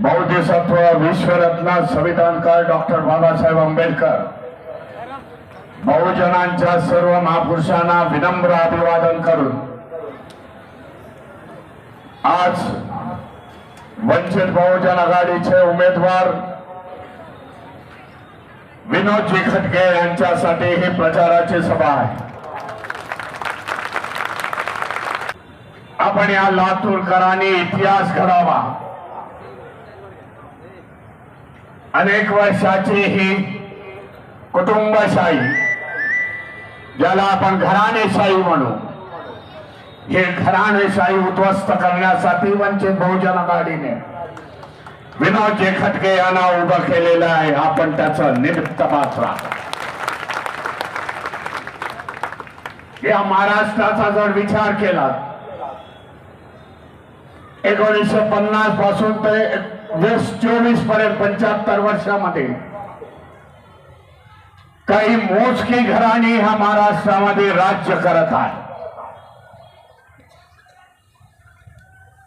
बौद्धसत्व विश्वरत्न संविधानकार डॉक्टर बाबासाहेब आंबेडकर. बहुजनांच्या सर्व महापुरुषांना विनम्र अभिवादन करून आज वंचित बहुजन आघाडीचे उमेदवार विनोदजी खटके यांच्यासाठी ही प्रचाराची सभा आहे. आपण या लातूरकरांनी इतिहास घडावा. अनेक वर्षाची ही कुटुंबशाही ज्याला आपण घराणेशाही म्हणू हे घराणेशाही उद्ध्वस्त करण्यासाठी वंचित बहुजन आघाडीने विनोदजी खटके यांना उभं केलेलं आहे. आपण त्याचं निमित्त मात्र या महाराष्ट्राचा जर विचार केला एकोणीसशे पन्नासपासून ते वीस चोवीसपर्यंत पंच्याहत्तर वर्षामध्ये. काही मोजकी घराणी ह्या महाराष्ट्रामध्ये राज्य करत आहे.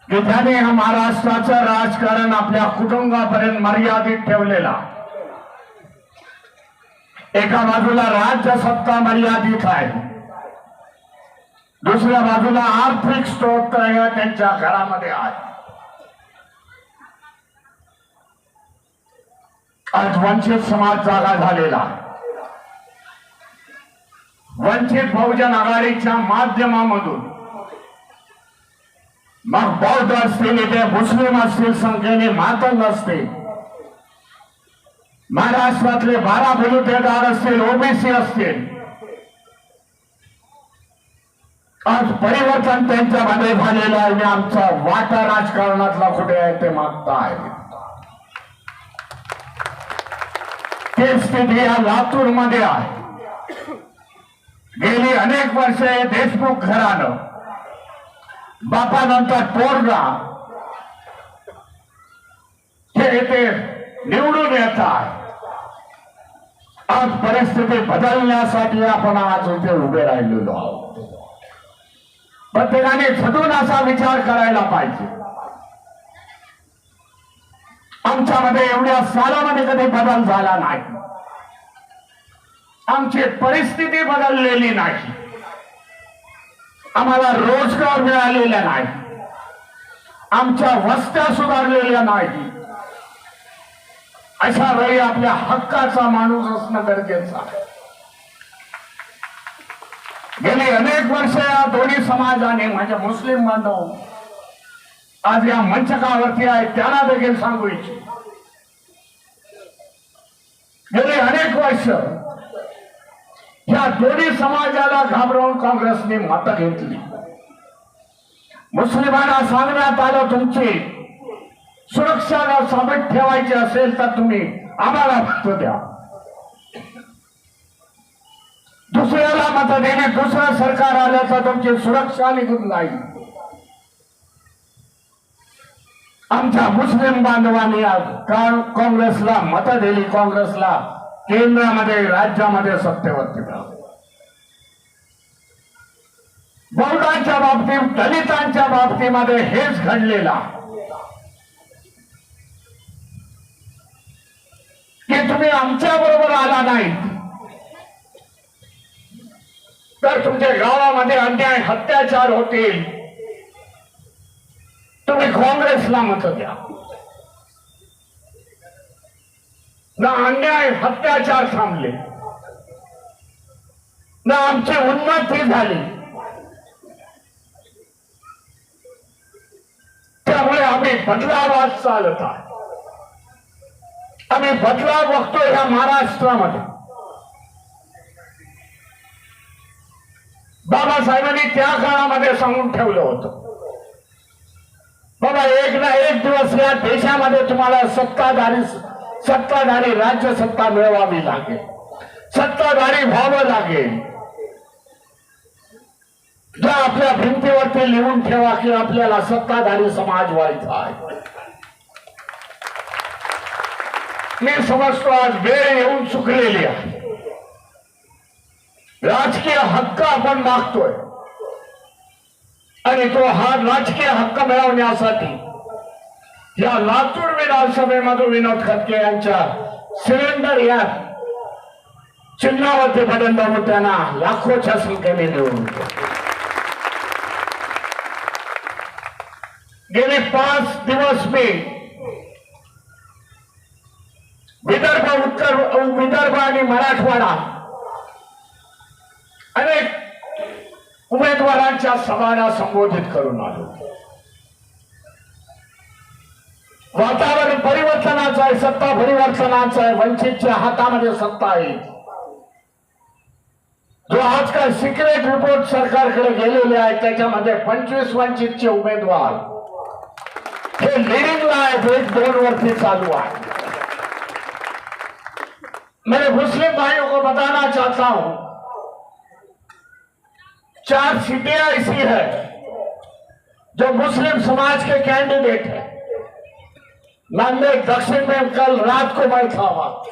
की त्याने ह्या महाराष्ट्राचं राजकारण आपल्या कुटुंबापर्यंत मर्यादित ठेवलेला एका बाजूला राज्य सत्ता मर्यादित आहे. दुसऱ्या बाजूला आर्थिक स्त्रोत त्यांच्या घरामध्ये आहे. आज वंचित समाज जागा झालेला. वंचित बहुजन आघाडीच्या माध्यमामधून. मग बौद्ध असतील इथे मुस्लिम असतील संख्येने मातंग असतील. महाराष्ट्रातले बारा बलुतेदार असतील ओबीसी असतील. आज परिवर्तन त्यांच्यामध्ये झालेलं आहे आणि आमचा वाटा राजकारणातला कुठे आहे ते मागता आहे ते स्थिती या लातूरमध्ये आहे. गेली अनेक वर्षे देशमुख घरानं बापानंतर पोरला हे ते निवडून येत आहे. आज परिस्थिती बदलण्यासाठी आपण आज इथे उभे राहिलेलो आहोत. प्रत्येकाने झटून असा विचार करायला पाहिजे. आमच्यामध्ये एवढ्या सालामध्ये कधी बदल झाला नाही. आमची परिस्थिती बदललेली नाही. आम्हाला रोजगार मिळालेला नाही. आमच्या वस्त्या सुधारलेल्या नाही. अशा वेळी आपल्या हक्काचा माणूस असणं गरजेचं आहे. गेली अनेक वर्ष या दोन्ही समाजाने म्हणजे मुस्लिम बांधव आज या मंचकावरती आहे त्यांना देखील सांगू इच्छितो. गेली अनेक वर्ष या दोन्ही समाजाला घाबरवून काँग्रेसने मतं घेतली. मुस्लिमांना सांगण्यात आलं तुमची सुरक्षा सामील ठेवायची असेल तर तुम्ही आम्हाला मत द्या. दुसऱ्याला मत देणे दुसरं सरकार आलं तर तुमची सुरक्षा निघून जाईल. आमच्या मुस्लिम बांधवांनी आज का- काँग्रेसला मतं दिली काँग्रेसला केंद्रामध्ये राज्यामध्ये सत्तेवरती मिळालं. बहुतांच्या बाबतीत दलितांच्या बाबतीमध्ये हेच घडलेला की तुम्ही आमच्या बरोबर आला नाही तर तुमच्या गावामध्ये अन्याय अत्याचार होतील. तुम्ही काँग्रेसला मत द्या. ना अन्याय अत्याचार थांबले. ना आमची उन्नती झाली. त्यामुळे आम्ही बदलावात चालत आहे. आम्ही बदलाव बघतो ह्या महाराष्ट्रामध्ये. बाबासाहेबांनी त्या काळामध्ये सांगून ठेवलं होतं. बाबा एक ना एक दिवस या देशामध्ये तुम्हाला सत्ताधारी सत्ताधारी राज्य सत्ता मिळवावी लागेल. सत्ताधारी व्हावं लागेल. जर आपल्या भिंतीवरती लिहून ठेवा की आपल्याला सत्ताधारी समाज व्हायचा आहे. मी समजतो आज वेळ येऊन चुकलेली आहे. राजकीय हक्क आपण मागतोय. आणि तो हा राजकीय हक्क मिळवण्यासाठी या लातूर विधानसभेमधून विनोद खतके यांच्या सिलेंडर या चिन्हावरती पर्यंत त्यांना लाखोच्या संख्येने निवडून गेले पाच दिवस मी विदर्भ उत्तर विदर्भ आणि मराठवाडा अनेक उमेदवारांच्या सभांना संबोधित करून आलो. वातावरण परिवर्तनाचं आहे सत्ता परिवर्तनाचं आहे वंचितच्या हातामध्ये सत्ता आहे. जो आजकाल सिक्रेट रिपोर्ट सरकारकडे गेलेले आहेत त्याच्यामध्ये पंचवीस वंचितचे उमेदवार. हे लिडिंगला आहेत एक दोन वरती चालू आहे. मेरे मुस्लिम भाइयों को बताना चाहता हूं चार सीटें ऐसी है जो मुस्लिम समाज के कैंडिडेट है। नांदेड़ दक्षिण में कल रात को था वहाँ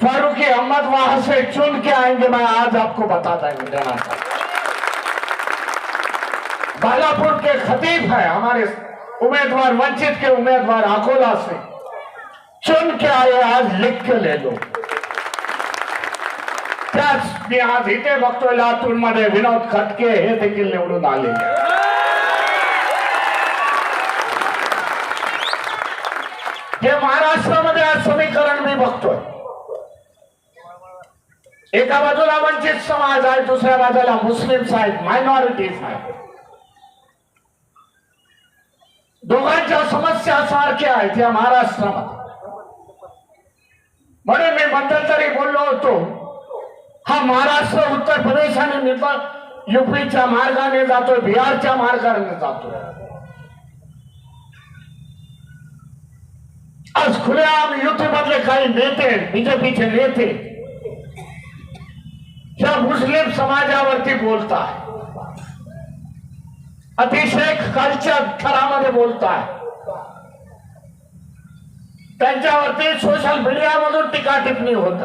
फारूकी अहमद वहाँ से चुन के आएँगे, मैं आज आपको बता देंगे देना बालापुर के खतीब है, हमारे उम्मीदवार, वंचित के उम्मीदवार अकोला से। चुन के आए, आज लिख के ले लो। त्याच मी आज इथे बघतोय लातूरमध्ये विनोद खटके हे देखील निवडून आलेले हे महाराष्ट्रामध्ये आज समीकरण मी बघतोय. एका बाजूला वंचित समाज आहे दुसऱ्या बाजूला मुस्लिम्स आहेत मायनॉरिटीज आहेत दोघांच्या समस्या सारख्या आहेत या महाराष्ट्रामध्ये. म्हणून मी मध्यंतरी बोललो हा महाराष्ट्र उत्तर प्रदेश आणि नेपाळ युपीच्या मार्गाने जातोय बिहारच्या मार्गाने जातोय. आज खुलेआम युतीमधले काही नेते बीजेपीचे नेते या मुस्लिम समाजावरती बोलताय. अतिशय खालच्या थरामध्ये बोलताय. त्यांच्यावरती सोशल मीडियामधून टीका टिप्पणी होत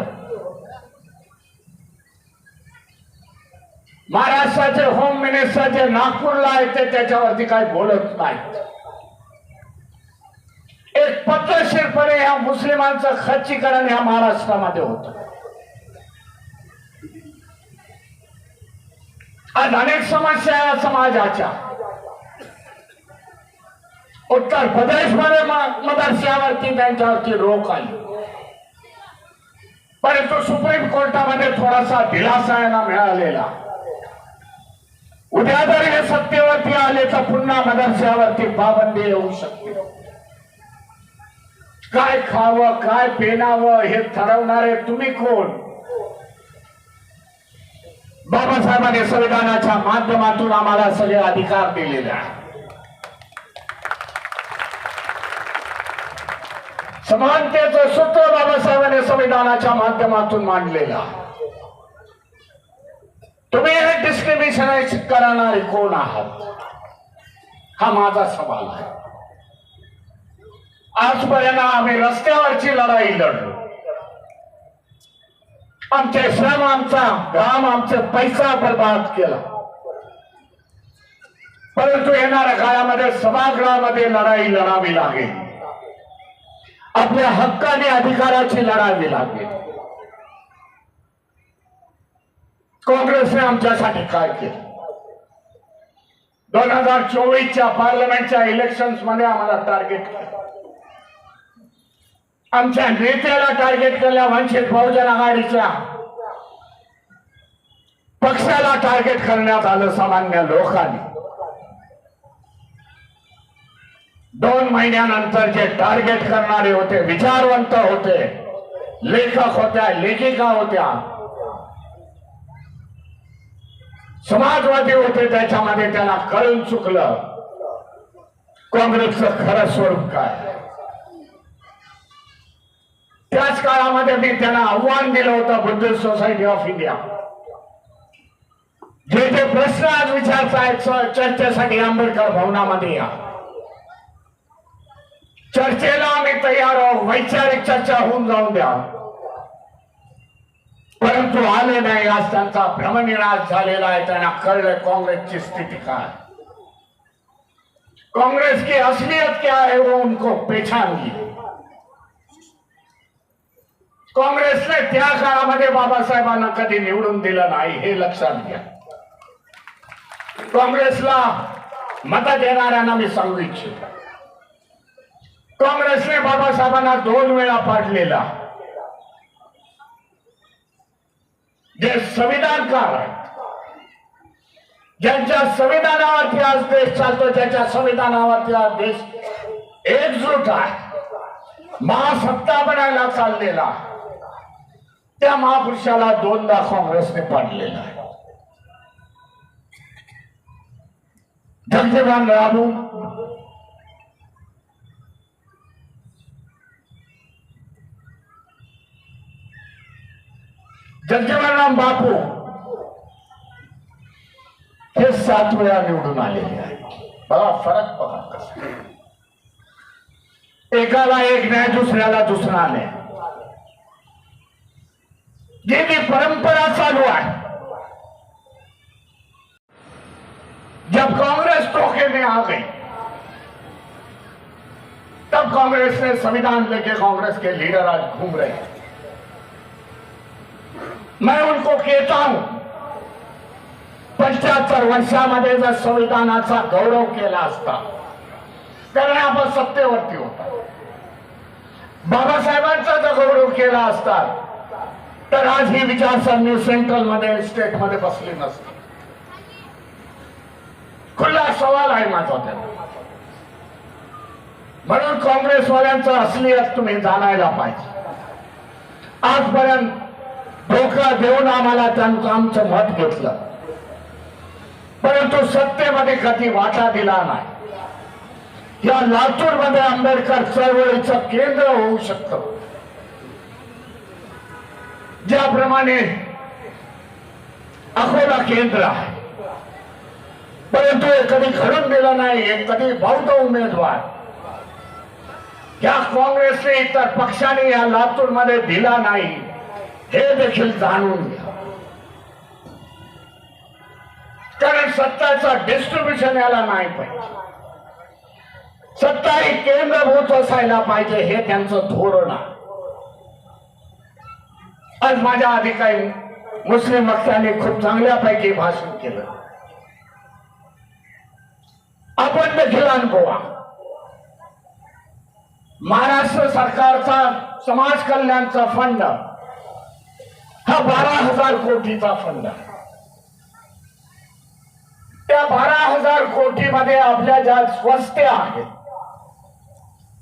महाराष्ट्राचे होम मिनिस्टर जे नागपूरला आहेत ते त्याच्यावरती काही बोलत नाहीत. एक पद्धतशीरपणे या मुस्लिमांचं खच्चीकरण या महाराष्ट्रामध्ये होत. आज अनेक समस्या या समाजाच्या. उत्तर प्रदेशमध्ये म- मदरशावरती त्यांच्यावरती रोख आली. परंतु सुप्रीम कोर्टामध्ये थोडासा दिलासा यांना मिळालेला. उद्या जर हे सत्तेवरती आले तर पुन्हा मदरशावरती पाबंदी येऊ शकते. काय खावं काय पेनावं हे ठरवणारे तुम्ही कोण? बाबासाहेबांनी संविधानाच्या माध्यमातून आम्हाला सगळे अधिकार दिलेले आहेत. समानतेचं सूत्र बाबासाहेबांनी संविधानाच्या माध्यमातून मांडलेलं आहे. तुम्ही हे डिस्क्रिमिनेशन करणारे कोण आहात? हा माझा सवाल आहे. आजपर्यंत आम्ही रस्त्यावरची लढाई लढलो. आमचे श्रम आमचा घाम आमचा पैसा बर्बाद केला. परंतु येणाऱ्या काळामध्ये सभागृहामध्ये लढाई लढावी लागेल. आपल्या हक्काने अधिकाराची लढावी लागेल. काँग्रेसने आमच्यासाठी काय केलं? दोन हजार चोवीसच्या पार्लमेंटच्या इलेक्शनमध्ये आम्हाला टार्गेट केलं. आमच्या नेत्याला टार्गेट केल्या वंचित बहुजन आघाडीच्या. पक्षाला टार्गेट करण्यात आलं सामान्य लोकांनी. दोन महिन्यानंतर जे टार्गेट करणारे होते विचारवंत होते लेखक होत्या लेखिका होत्या समाजवादी होते त्याच्यामध्ये त्यांना कळून चुकलं. काँग्रेसचं खरं स्वरूप काय? त्याच काळामध्ये मी त्यांना आव्हान दिलं होतं बुद्धिस्ट सोसायटी ऑफ इंडिया. जे जे प्रश्न आज विचारतायत चर्चेसाठी आंबेडकर भवनामध्ये या. चर्चेला आम्ही तयार आहोत वैचारिक चर्चा होऊन जाऊन द्या. परंतु आले नाही आज त्यांचा भ्रमनिराश झालेला आहे त्यांना कळलं काँग्रेसची स्थिती काय. कांग्रेस की असलियत क्या है वो हो उनको पहचान ली काँग्रेसने त्या काळामध्ये बाबासाहेबांना कधी निवडून दिलं नाही हे लक्षात घ्या. काँग्रेसला मत देणाऱ्यांना मी सांगू इच्छितो. काँग्रेसने बाबासाहेबांना दोन वेळा पाडलेला. जे संविधानकार आहेत ज्यांच्या संविधानावरती आज देश चालतो ज्यांच्या संविधानावरती आज देश एकजूट आहे महासत्ता बनायला चाललेला त्या महापुरुषाला दोनदा काँग्रेसने पाडलेला आहे. जगजीवन राहू जगजीवनराम बापू। हे सात वेळा निवडून आलेले आहे बघा, फरक बघा एकाला एक न्याय, दुसऱ्याला दुसरा न्याय. जी परंपरा चालू आहे. जब कांग्रेस धोखे में आ गई, तब कांग्रेस ने संविधान लेके कांग्रेस के लीडर आज घूम रहे हैं। मैं उनको कहता हूं पंच्याहत्तर वर्षामध्ये जर संविधानाचा गौरव केला असता तर आपण सत्तेवरती होता. बाबासाहेबांचा जर गौरव केला असता तर आज ही विचारसरणी सेंट्रलमध्ये स्टेटमध्ये बसली नसती. खुला सवाल आहे माझा त्याला म्हणून काँग्रेसवाल्यांचं असलियत तुम्ही जाणायला पाहिजे. आजपर्यंत धोका देऊन आम्हाला त्यांचं आमचं मत घेतलं. परंतु सत्तेमध्ये कधी वाटा दिला नाही. या लातूरमध्ये आंबेडकर चळवळीचं केंद्र होऊ शकतं. ज्याप्रमाणे अकोला केंद्र आहे. परंतु हे कधी घडून दिलं नाही हे कधी बौद्ध उमेदवार. या काँग्रेसने इतर पक्षाने या लातूरमध्ये दिला नाही. हे देखील जाणून घ्या. कारण सत्ताचा डिस्ट्रीब्युशन याला नाही पाहिजे. सत्ता ही केंद्रभूत असायला पाहिजे हे त्यांचं धोरण आहे. आज माझ्या आधी काही मुस्लिम वक्त्याने खूप चांगल्यापैकी भाषण केलं. आपण देखील अनुभवा. महाराष्ट्र सरकारचा समाज कल्याणचा फंड हा बारा हजार कोटीचा फंड आहे. त्या बारा हजार कोटीमध्ये आपल्या ज्या वस्त्या आहेत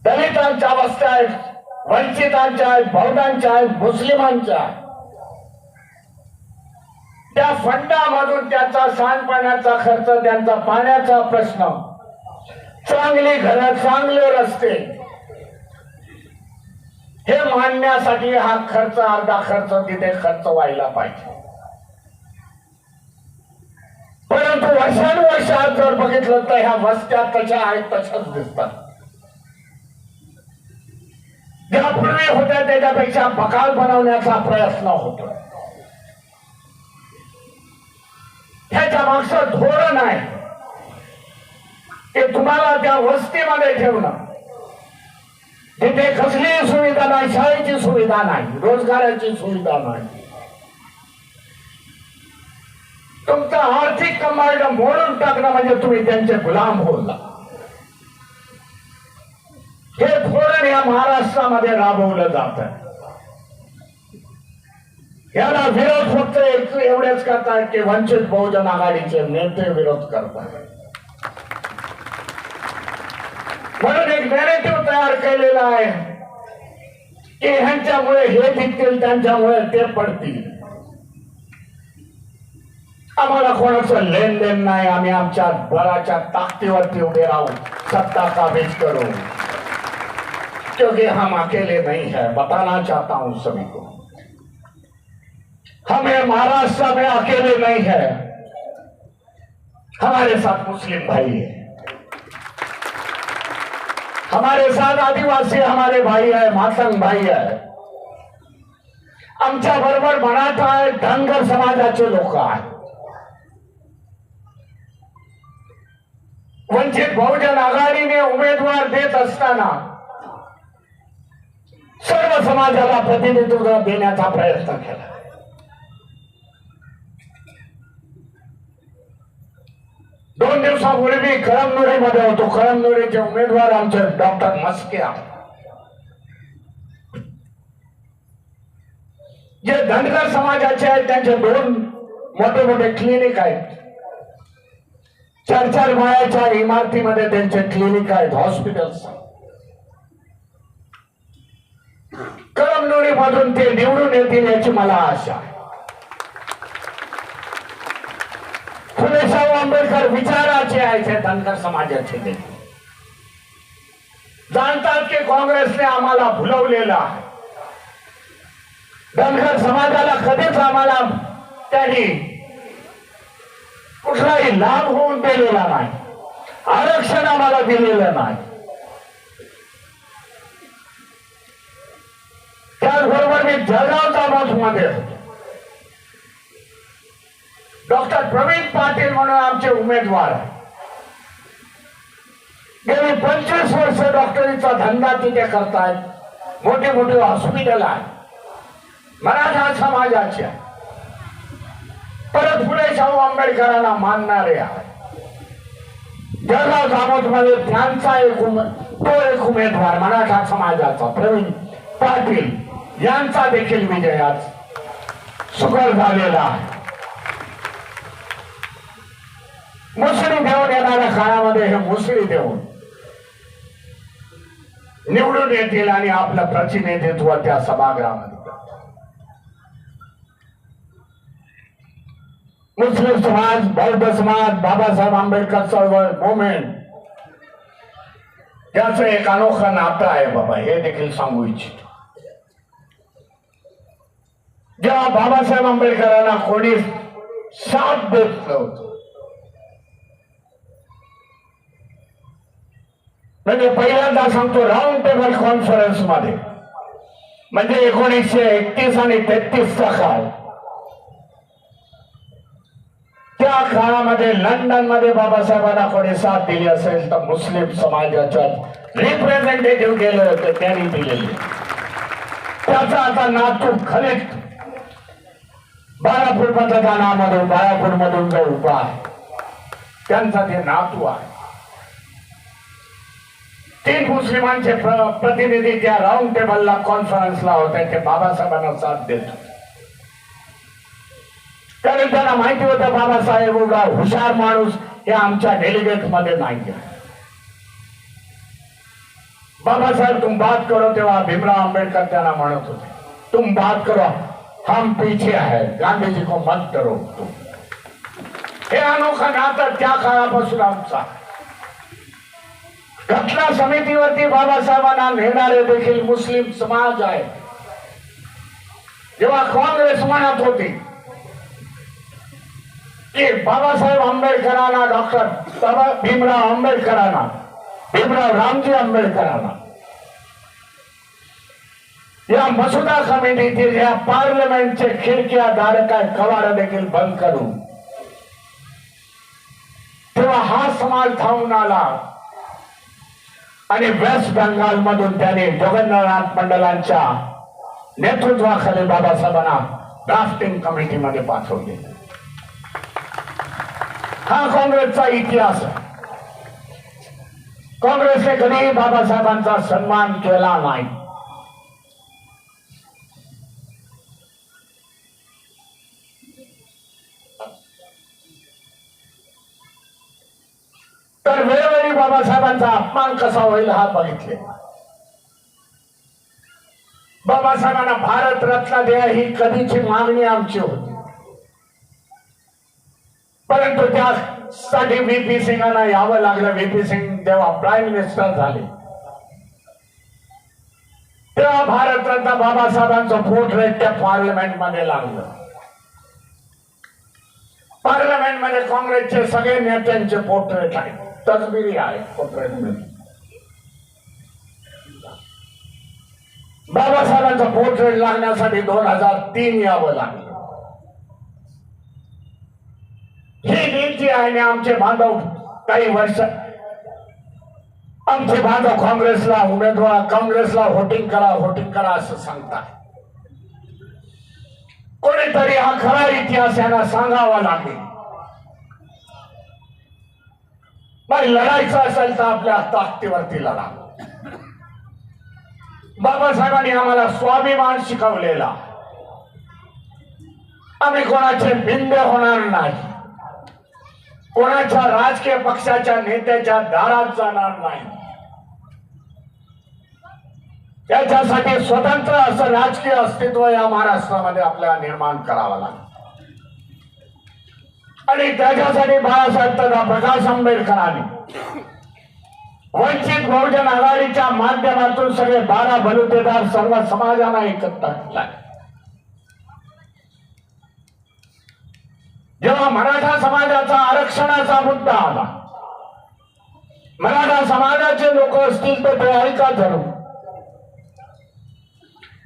दलितांच्या वस्त्या आहेत वंचितांच्या आहेत बौद्धांच्या आहेत मुस्लिमांच्या आहेत त्या फंडामधून त्यांचा सांडपाण्याचा खर्च त्यांचा पाण्याचा प्रश्न चांगली घरं चांगले रस्ते हे मांडण्यासाठी हा खर्च अर्धा खर्च तिथे खर्च व्हायला पाहिजे. परंतु वर्षानुवर्षात जर बघितलं तर ह्या वस्त्या तशा आहेत तशाच दिसतात. ज्या पूर्वी होत्या त्याच्यापेक्षा बकाल बनवण्याचा प्रयत्न होतो ह्याच्या मागचं धोरण आहे. ते तुम्हाला त्या वस्तीमध्ये ठेवणं. तिथे कसलीही सुविधा नाही शाळेची सुविधा नाही रोजगाराची सुविधा नाही. तुमचं आर्थिक कमांड मोडून टाकणं म्हणजे तुम्ही त्यांचे गुलाम होता हे धोरण या महाराष्ट्रामध्ये राबवलं जात याला विरोध फक्त एवढेच करतात की वंचित बहुजन आघाडीचे नेते विरोध करतात. म्हणून एक नॅरेटिव्ह तयार केलेला आहे की ह्यांच्यामुळे हे जिंकतील त्यांच्यामुळे ते पडतील आम्हाला कोणाचं लेन देन नाही आम्ही आमच्या बळाच्या ताकदीवरती उभे सत्ता काबीज करू। क्योंकि हम अकेले नहीं है, बताना चाहता हूँ सभी को। हमें महाराष्ट्र में अकेले नहीं है। हमारे साथ मुस्लिम भाई है। हमारे साथ आदिवासी हमारे भाई है मातंग भाई है। आमच्या बरोबर मराठा आहे धनगर समाजाचे लोक आहे वंचित बहुजन आघाडीने उमेदवार देत असताना सर्व समाजाला प्रतिनिधित्व देण्याचा प्रयत्न केला. दोन दिवसापूर्वी मी कळमनुरीमध्ये होतो. कळमनुरीचे उमेदवार आमचे डॉक्टर मस्क्या जे धनगर समाजाचे आहेत त्यांचे दोन मोठे मोठे क्लिनिक आहेत. चार चार माळ्याच्या इमारतीमध्ये त्यांचे क्लिनिक आहेत हॉस्पिटल्स कळमनुरी मधून ते निवडून येतील याची मला आशा आहे. फुले आंबेडकर विचाराचे आहेत हे धनगर समाजाचे ते. जाणतात की काँग्रेसने आम्हाला भुलवलेला आहे. धनगर समाजाला कधीच आम्हाला त्यांनी कुठलाही लाभ होऊन दिलेला नाही. आरक्षण आम्हाला दिलेलं नाही. त्याचबरोबर मी जळगावचा तालुक्यामध्ये होतो डॉक्टर प्रवीण पाटील म्हणून आमचे उमेदवार. आहे. गेली पंचवीस वर्ष डॉक्टरीचा धंदा तिथे करतायत. मोठे मोठे हॉस्पिटल आहे मराठा समाजाच्या. परत पुढे शाहू आंबेडकरांना मानणारे आहे जळगाव जामोदमध्ये त्यांचा एक उम तो एक उमेदवार मराठा समाजाचा प्रवीण पाटील. यांचा देखील विजय आज सुकर झालेला आहे. मुसळी देऊन येणाऱ्या काळामध्ये हे मुसळी देऊन निवडून येतील आणि आपलं प्रतिनिधित्व त्या सभागृहामध्ये मुस्लिम समाज बौद्ध समाज बाबासाहेब आंबेडकर चळवळ मुवमेंट त्याच एक अनोखं नातं आहे बाबा हे देखील सांगू इच्छितो. जेव्हा बाबासाहेब आंबेडकरांना कोणी साथ देत नव्हतं म्हणजे पहिल्यांदा सांगतो राऊंड टेबल कॉन्फरन्समध्ये. म्हणजे एकोणीसशे एकतीस आणि तेहतीसचा काळ. त्या काळामध्ये लंडनमध्ये बाबासाहेबांना कोणी साथ दिली असेल तर मुस्लिम समाजाच्या रिप्रेझेंटेटिव्ह गेले होते त्यांनी दिलेली. त्याचा आता नातू खलित बारापूर मतदानामधून बारापूर मधून जो उभा आहे त्यांचा ते नातू आहे. तीन मुस्लिमांचे प्रतिनिधी त्या राऊंड टेबलला कॉन्फरन्सला होते ते बाबासाहेबांना साथ देत. होते. कारण त्यांना माहिती होतं बाबासाहेब एवढा हुशार माणूस हे आमच्या डेलिगेटमध्ये नाही बाबासाहेब तुम बात करो तेव्हा भीमराव आंबेडकर त्यांना म्हणत होते. तुम बात करो हम पीछे है. गांधीजी को मत करो तुम. हे अनोखा नातं त्या काळापासून आमचा. घटना समितीवरती बाबासाहेबांना नेणारे देखील मुस्लिम समाज आहे. जेव्हा काँग्रेस म्हणत होती की बाबासाहेब आंबेडकरांना डॉक्टर बाबा भीमराव आंबेडकरांना भीमराव रामजी आंबेडकरांना या मसुदा कमिटीतील या पार्लमेंटचे खिडक्या दारका कवाड देखील बंद करून तेव्हा हा समाज धावून आला. आणि वेस्ट बंगाल मधून त्याने जगन्नाथ मंडलांच्या नेतृत्वाखाली बाबासाहेबांना ड्राफ्टिंग कमिटीमध्ये पाठवले. हा काँग्रेसचा इतिहास आहे. काँग्रेसने कधीही बाबासाहेबांचा सन्मान केला नाही. तर वेळ बाबासाहेबांचा अपमान कसा होईल हा बघितले. बाबासाहेबांना भारत रत्न द्या ही कधीची मागणी आमची होती. परंतु त्यासाठी व्हीपी सिंगांना यावं लागलं. व्हीपी सिंग तेव्हा प्राईम मिनिस्टर झाले तेव्हा भारतरत्न बाबासाहेबांचं पोर्ट्रेट त्या पार्लमेंटमध्ये लागलं. पार्लमेंटमध्ये काँग्रेसचे सगळे नेत्यांचे पोर्ट्रेट आहेत तस्बिरी आहे पोर्ट्रेट बाबासाहेबांचं पोर्ट्रेट लागण्यासाठी दोन हजार तीन यावं लागलं. ही नीती आहे आणि आमचे बांधव काही वर्ष आमचे बांधव काँग्रेसला उमेदवार काँग्रेसला व्होटिंग करा व्होटिंग करा असं सांगतात. कोणीतरी हा खरा इतिहास यांना सांगावा लागेल. मग लढायचं असेल तर आपल्या ताकदीवरती लढा. बाबासाहेबांनी आम्हाला स्वाभिमान शिकवलेला. आम्ही कोणाचे बिंद होणार नाही. कोणाच्या राजकीय पक्षाच्या नेत्याच्या दारात जाणार नाही. त्याच्यासाठी स्वतंत्र असं राजकीय अस्तित्व या महाराष्ट्रामध्ये आपल्याला निर्माण करावं लागतं. आणि त्याच्यासाठी बाळासाहेब तथा प्रकाश आंबेडकरांनी वंचित बहुजन आघाडीच्या माध्यमातून सगळे बारा भलुतेदार सर्व समाजांना एकत्र जेव्हा मराठा समाजाचा आरक्षणाचा मुद्दा आला मराठा समाजाचे लोक असतील तर ते ऐका धरू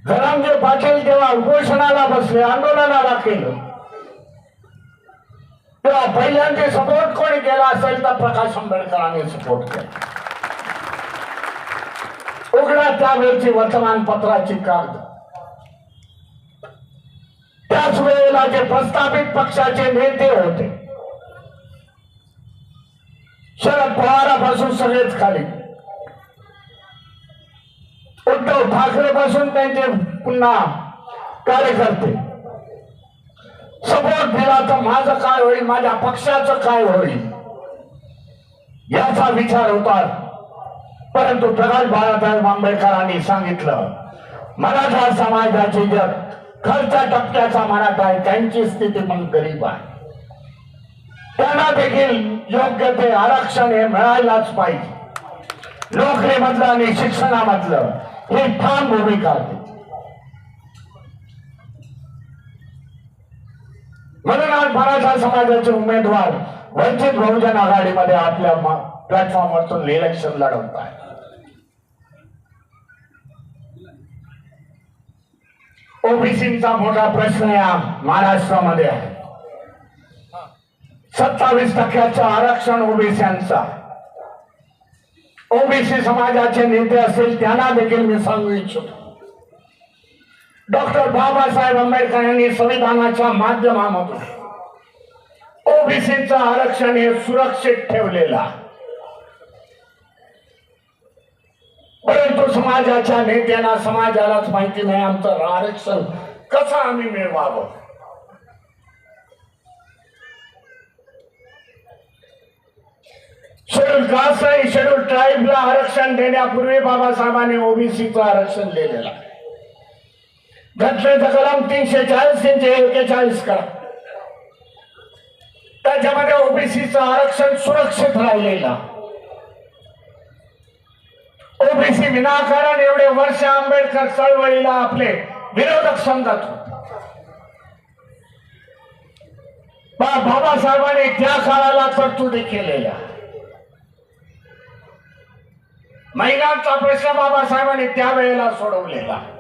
धरमजे पाटील जेव्हा उपोषणाला बसले आंदोलनाला केलं तेव्हा पहिल्यांदा सपोर्ट कोणी केला असेल तर प्रकाश आंबेडकरांनी सपोर्ट केला. उघडा त्यावेळची वर्तमानपत्राची कागद. त्याच वेळेला जे प्रस्थापित पक्षाचे नेते होते शरद पवारापासून सगळेच खाली. उद्धव ठाकरे पासून त्यांचे पुन्हा कार्यकर्ते. सपोर्ट दिला तर माझं काय होईल माझ्या पक्षाचं काय होईल याचा विचार होता. परंतु प्रकाश बाळासाहेब आंबेडकरांनी सांगितलं मराठा समाजाची जग खालच्या टप्प्याचा मराठा आहे त्यांची स्थिती पण गरीब आहे. त्यांना देखील योग्य ते आरक्षण हे मिळायलाच पाहिजे. नोकरीमधलं आणि शिक्षणामधलं ही ठाम भूमिका आहे म्हणून आज मराठा समाजाचे उमेदवार वंचित बहुजन आघाडीमध्ये आपल्या प्लॅटफॉर्म वरतून इलेक्शन लढवत आहे ओबीसीचा मोठा प्रश्न या महाराष्ट्रामध्ये आहे. सत्तावीस टक्क्याचं आरक्षण ओबीसीचा ओबीसी समाजाचे नेते असतील त्यांना देखील मी सांगू इच्छितो. डॉक्टर बाबासाहेब आंबेडकर यांनी संविधानाच्या माध्यमामधून ओबीसीचं आरक्षण हे सुरक्षित ठेवलेला परंतु समाजाच्या नेत्यांना समाजालाच माहिती नाही आमचं आरक्षण कसं आम्ही मिळवावं. शेड्यूल कास्ट आणि शेड्यूल ट्राईबला आरक्षण देण्यापूर्वी बाबासाहेबांनी ओबीसीचं आरक्षण दिलेलं आहे. घटनेचं कलम तीनशे चाळीस तीनशे एकेचाळीस करा. त्याच्यामध्ये ओबीसीचं आरक्षण सुरक्षित राहिलेलं. ओबीसी विनाकारण एवढे वर्ष आंबेडकर चळवळीला आपले विरोधक समजत होते. बा- बाबासाहेबांनी त्या काळाला तरतुदी केलेल्या. महिलांचा प्रश्न बाबासाहेबांनी त्यावेळेला सोडवलेला.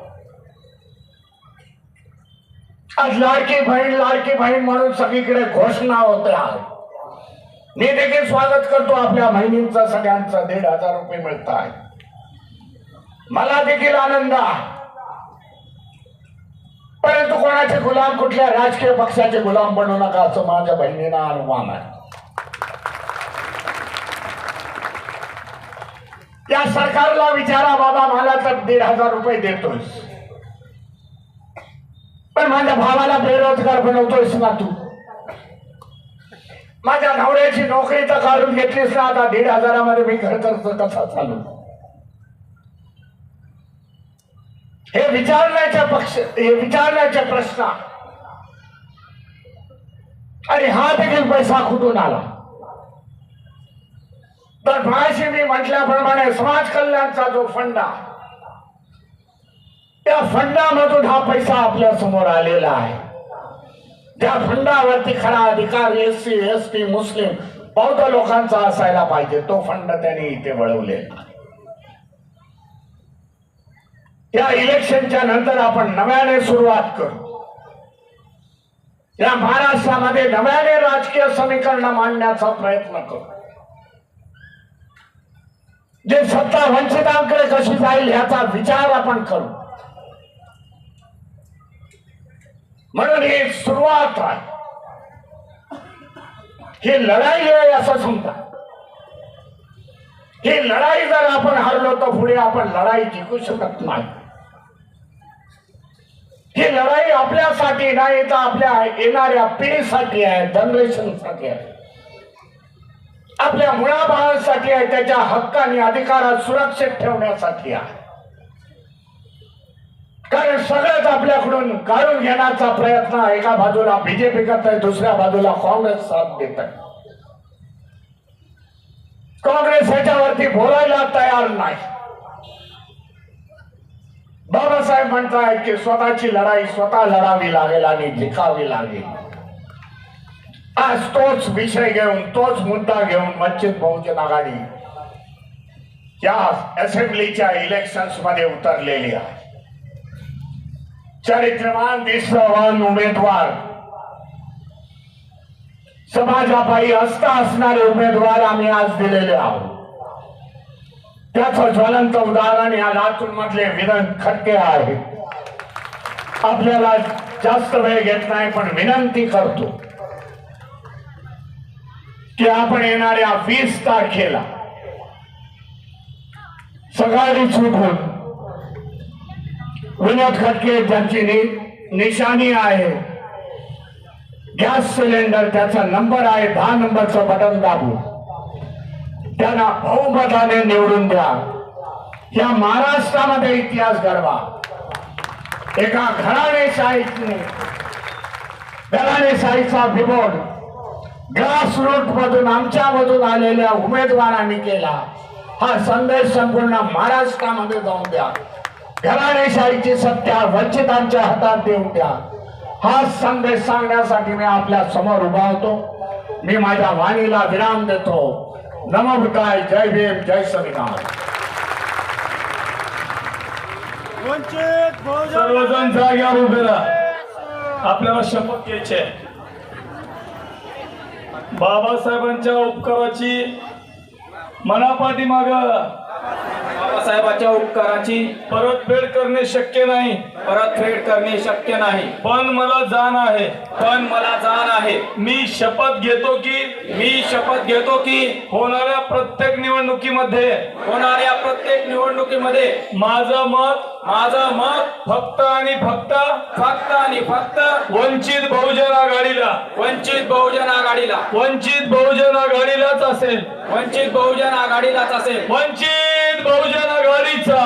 आज लाडकी बहीण लाडकी बहीण म्हणून सगळीकडे घोषणा होत्या मी देखील स्वागत करतो आपल्या बहिणींचा सगळ्यांचा. दीड हजार रुपये मिळत आहे मला देखील आनंद आहे. परंतु कोणाचे गुलाम कुठल्या राजकीय पक्षाचे गुलाम बनू नका असं माझ्या बहिणीला अनुमान आहे. या सरकारला विचारा बाबा मला तर दीड हजार रुपये देतोस पण माझ्या भावाला बेरोजगार बनवतोयस ना तू. माझ्या नवऱ्याची नोकरी तर काढून घेतलीस ना आता दीड हजारामध्ये मी घर खर्च कसा चालू. हे विचारण्याच्या पक्ष हे विचारण्याचे प्रश्न. आणि हा देखील पैसा कुठून आला? तर माझी मी म्हटल्याप्रमाणे समाज कल्याणचा जो फंड आहे त्या फंडामधून हा पैसा आपल्यासमोर आलेला आहे. त्या फंडावरती खरा अधिकार एस सी एस टी मुस्लिम बौद्ध लोकांचा असायला पाहिजे. तो फंड त्यांनी इथे वळवलेला. त्या इलेक्शनच्या नंतर आपण नव्याने सुरुवात करू. या महाराष्ट्रामध्ये नव्याने राजकीय समीकरण मांडण्याचा प्रयत्न करू. जे सत्ता वंचितांकडे कशी जाईल याचा विचार आपण करू. म्हणून ही सुरुवात आहे. ही लढाई आहे असं समजा ही लढाई जर आपण हरलो तर पुढे आपण लढाई जिंकू शकत नाही. ही लढाई आपल्यासाठी नाही तर आपल्या येणाऱ्या पिढीसाठी आहे जनरेशनसाठी आहे. आपल्या मुळाबाळांसाठी आहे त्याच्या हक्काने आणि अधिकारात सुरक्षित ठेवण्यासाठी आहे. कारण सगळंच आपल्याकडून काढून घेण्याचा प्रयत्न एका बाजूला बीजेपी करत आहे दुसऱ्या बाजूला काँग्रेस साथ देत आहे काँग्रेस ह्याच्यावरती बोलायला तयार नाही. बाबासाहेब म्हणताय की स्वतःची लढाई स्वतः लढावी लागेल आणि जिंकावी लागेल. आज तोच विषय घेऊन तोच मुद्दा घेऊन वंचित बहुजन आघाडी या असेंब्लीच्या इलेक्शन्समध्ये उतरलेली आहे. चरित्रवान दिसवान उमेदवार. समाजापायी असता असणारे उमेदवार आम्ही आज दिलेले आहोत. त्याचं ज्वलंत उदाहरण या लातूर मधले विनंत खटके आहे आपल्याला जास्त वेळ घेत नाही पण विनंती करतो की आपण येणाऱ्या वीस तारखेला सकाळी उठून विनोद खटके ज्यांची नि- निशाणी आहे. गॅस सिलेंडर त्याचा नंबर आहे दहा नंबरचं बटन दाबू त्यांना बहुमताने निवडून द्या. या महाराष्ट्रामध्ये इतिहास घडवा. एका घराणेशाहीने घराणेशाहीचा बिबोड ग्रास रूट मधून आमच्यामधून आलेल्या उमेदवारांनी केला. हा संदेश संपूर्ण महाराष्ट्रामध्ये जाऊन द्या. घराणेशाहीची सत्ता वंचितांच्या हातात देऊन द्या. हा संदेश सांगण्यासाठी मी आपल्यासमोर उभा होतो. मी माझ्या वाणीला विराम देतो. नमोबुद्धाय जय भीम जय संविधान सर्वजण जाग्यावर उभे राहा. आपल्याला शपथ घ्यायची आहे. बाबासाहेबांच्या उपकाराची मनापाठीमाग बाबासाहेबांच्या उपकाराची परतफेड करणे शक्य नाही. परतफेड करणे शक्य नाही. पण मला जाण आहे. पण मला जाण आहे. मी शपथ घेतो की मी शपथ घेतो की होणाऱ्या प्रत्येक निवडणुकीमध्ये होणाऱ्या प्रत्येक निवडणुकीमध्ये माझं मत माझं मत फक्त आणि फक्त फक्त आणि फक्त वंचित बहुजन आघाडीला. वंचित बहुजन आघाडीला. वंचित बहुजन आघाडीलाच असेल. वंचित बहुजन आघाडीलाच असेल. वंचित बहुजन आघाडीचा.